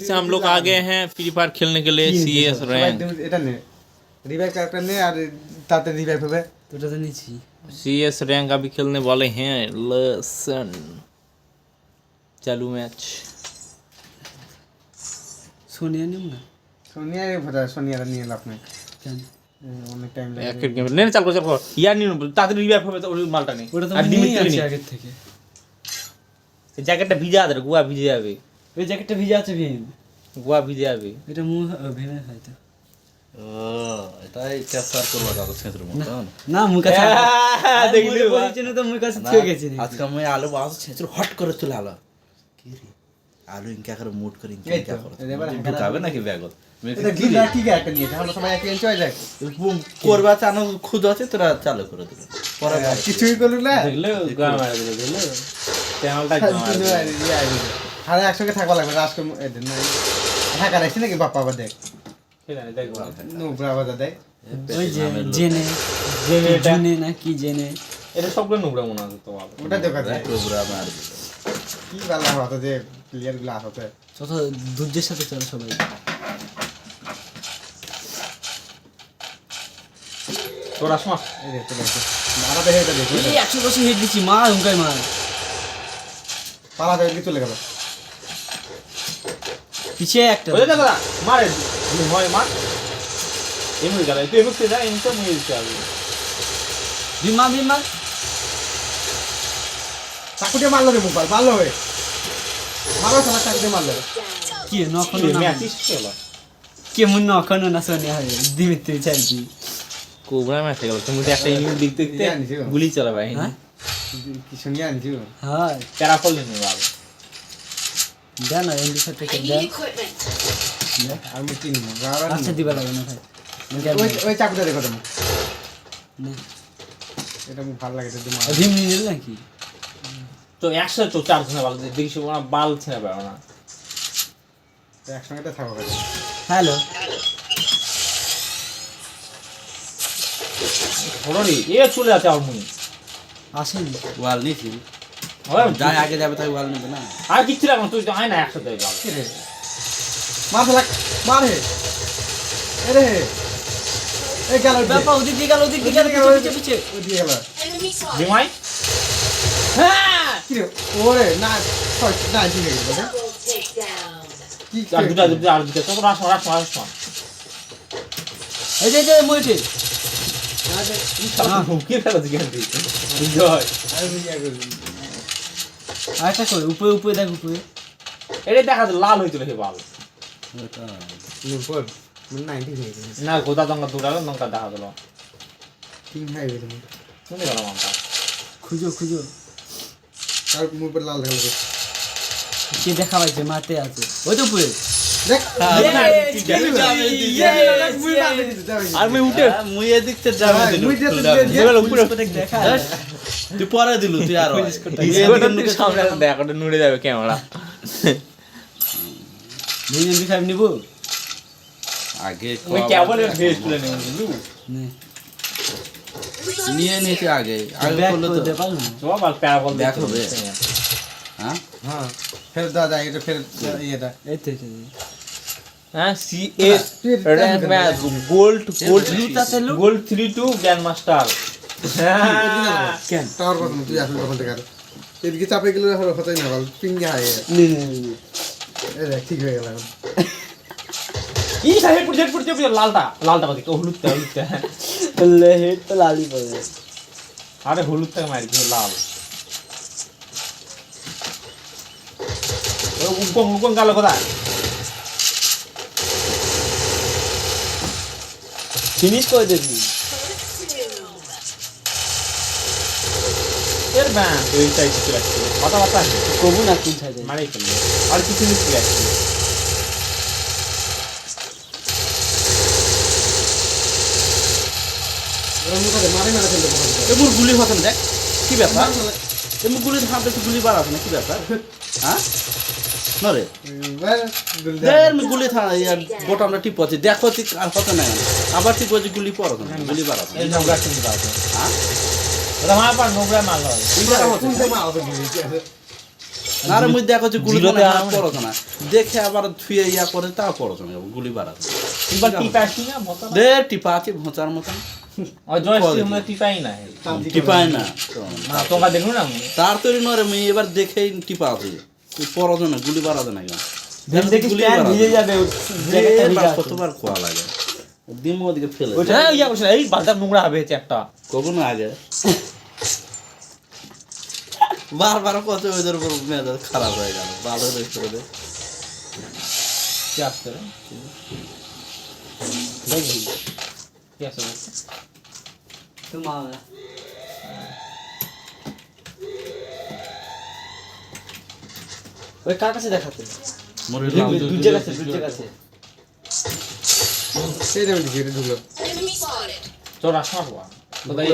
से हम लोग आ गए हैं फ्री फायर खेलने के लिए सी एस रैंक এটা নে রিভাইভ ক্যারেক্টার নে আর তাতে রিভাইভ হবে তোটা তো নিচ্ছি सी एस रैंक अभी खेलने वाले हैं लसन चालू मैच সোনিয়া নিম না সোনিয়া ভরা সোনিয়ারা নিয়ে লাভ নাই কেন অনেক টাইম লাগে এক এক নে নে, চাল কর চাল কর ইয়ার নিন তাড়াতাড়ি রিভাইভ হবে তো ওই মালটা নেই ওটা তো আর আমি ডিমিট নিয়ে তুলে আছি নি আগের থেকে জ্যাকেটটা ভিজা দে গোয়া ভিজে যাবে ওই জ্যাকেটটা ভিজে আছে ভীম গোয়া ভিজে যাবে। এটা মুখ ভেঙে হয়তো হ্যাঁ, আলু বাস ছেঁচড় হট করে তুলে আলো। কি রে? আলু ইনকা করে মুট করে ইনকা এই ইনকা করে। ঢুকাবে নাকি ব্যাগত? করবা চানো খুদ আছে তোরা চালু করে দিবে। পরে হ্যাঁ, কিছুই করলু না। দেখলে মারা মারা আরে একসঙ্গে থাকবা লাগবে রাজকে ঢাকা রাখছি নাকি? বাপ্পা আবার দেখ আছে আবার দেখ ওই যে জেনে জেনে জেনে না কি জেনে? এটা সবগুলো নোংরা মনে হচ্ছে তো ওটা দেখা যায়। মার কি। ভালো হতো যে প্লেয়ারগুলো আসতে সাথে চলে সবাই। তোরা শোন। এই দেখতে দেখতে মারা দেখে এটা দেখো। এই একশো বছর হেড দিচ্ছি মা হুঙ্কাই মা পালা দেখে চলে গেল। পিছিয়ে একটা ওই দেখো মারে। হয় মার। এমনি গেল তুই এমনি যা এমনি তো মুই দিতে হবে ভীমা ভীমা চাকুটে মারলো রে মোবাইল মারলো হয়ে মারো সালা চাকুটে মারলো। কি নখনো তুই না ম্যাচ খেলো কেমন নখনো না সোনিয়া হবে দিমিত্রি চাইছি। কোবরা ম্যাচ গেল তুমি একটা ইনিংস দেখতে দেখতে গুলি চালাবে ভাই হ্যাঁ? কি শুনিয়ে আনছি হ্যাঁ। প্যারাফল নিয়ে ভালো দেন না এমনি সাথে I need equipment. আমি চিনবো আচ্ছা দিবা লাগে না ভাই। ওই ওই চাকুটা দেখো তুমি। এটা খুব ভালো লাগে এটা দিয়ে মারো। ভীম নিয়ে নিল নাকি? তো একসাথে তো চার ছেলে ভালো দেখিস না বাল ছেলে পারো না। তো একসঙ্গে থাকো হ্যালো। ধরনি এ চলে যাচ্ছে আমার মুনি আসেনি। ওয়াল হয় যাই আগে যাবে তাই ওয়াল নেবে না। আর কিচ্ছু লাগবে তুই তো আয় না একসাথে বাল কি রে? মার। এরে এই গেল বাবা ওদিক দিয়ে গেল ওদিক দিয়ে গেল পিছে পিছে পিছে। গেল। Enemy হ্যাঁ! কি রে? ওরে না না. কি আর দুটা দুটা আর দুটা। তো রাস রাস রাস এই যে এই যে মইতে হুমকি ফেলা জয় আরে গেল। আরেকটা কই উপরে উপরে দেখ উপরে। এটা দেখা যায় লাল হয়েছিল সে বাল। না গোদা দঙ্গা দৌড়ালো দঙ্গা দেখা গেল। শুনে গেল মামটা খুঁজো খুঁজো। তার উপর লাল দেখা কে দেখা পাইছে? মাতে আছে। ওই তো উপরে। হ্যাঁ, দেখা তুই পরে দিলু তুই আর। নুড়ে যাবে ক্যামেরা। নিব? আগে নিয়ে নিতে আগে। করলে তো দেখ। হ্যাঁ? হ্যাঁ। ফের দাদা এটা ফের ইয়েটা। এই তো। হ্যাঁ C S rank match gold gold. Gold 3 to grand master কেন টাওয়ার কথা তুই আসলে তখন থেকে এদিকে চাপে গেলে হলো হতোই না বল পিঙ্গে হাই নে নে নে, নে। দেখ ঠিক হয়ে গেল এখন। ই সাহেব পুরো পুরো পুরো লালটা লালটা কত হলুদটা হলুদটা। লে হেড তো লালি পড়ে আরে হলুদটা মারি কি লাল। ও উকং উকং গেল কোথায়? ফিনিশ করে দেখবি? এর সাইড চলে আসছে কবু না কোন সাইডে মারি ফেলল আর কিছু মিস আসছে মারে গুলি হতেন দেখ কি ব্যাপার? এমন গুলি হাতে তো গুলি বার আছে না কি ব্যাপার? হ্যাঁ? নরে গুলি থা ইয়ার বোটামটা টিপ আছে। দেখো ঠিক আর হতে নাই। আবার টিপ আছে গুলি পর গুলি হ্যাঁ? দিয়ে দিয়েছে আরে মুই দেখো যে গুলি আরাম- না দেখে আবার থুয়ে ইয়া করে তা পড়ছ না গুলি বাড়া টিপা আসি না ভোতা দে টিপা আছে ভোঁচার মতন। টিপায় না। দেখো তার তৈরি নরে মুই এবার দেখেই টিপা আছে। পড়ছ না গুলি বাড়া না দেখি ভিজে। যাবে। কতবার খোয়া লাগে। ডিম ওদিকে ফেলে ইয়া করছে এই নোংরা হবে একটা। কখন আগে। বারবার কত ওদের উপর মেজাজ খারাপ হয়ে গেল ভালো কি দেখি। কি আসছে বলছে? ওই কার কাছে দেখাতে মরিলাম দুজের কাছে দুজের কাছে সেই ড্যামেজ দিছে ঢুকলো। spotted. চল আসো আসবা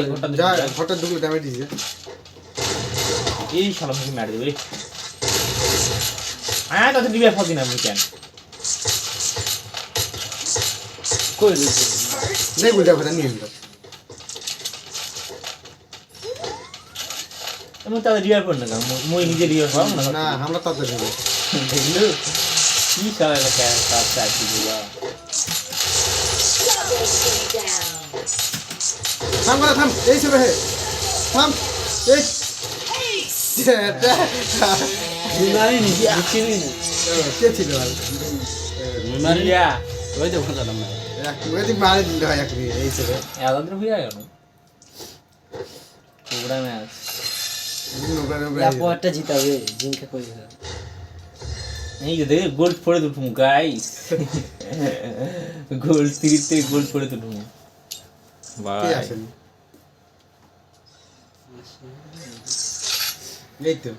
ঘরটা যা দেখি ঢুকলো ড্যামেজ দিছে এই শালা মুখে মার দেবে আয় তাতে দিবে ফাঁকি না মুই কই রয়েছে? দেখ উল্টা কথা নিয়ে নিল এমন তাদের রিয়ার করে না মুই নিজে রিয়ার পাবো না। না আমরা তাড়াতাড়ি ঢুকলো দেখলু? কি শালা এটা ক্যারেক্টার চাচ্ছি down. থাম কথা থাম। এই সবে হে থাম। এই। এটা বিমারি নি চিনি না কে ছিল? মারিয়া ওই যে ভোঁচালাম না। এক ওই মারে দিল হয় এক মিনিট এই সবে এত হয়ে গেল পুরা ম্যাচ। নোংরা নোংরা ইয়া পরটা জিতাবে জিনকে কই দিবে এই যে দেখে গোল্ড পড়ে তুলুম গাইস গোল্ড তিরিশ থেকে গোল্ড পড়ে তুলুম কে এই তো।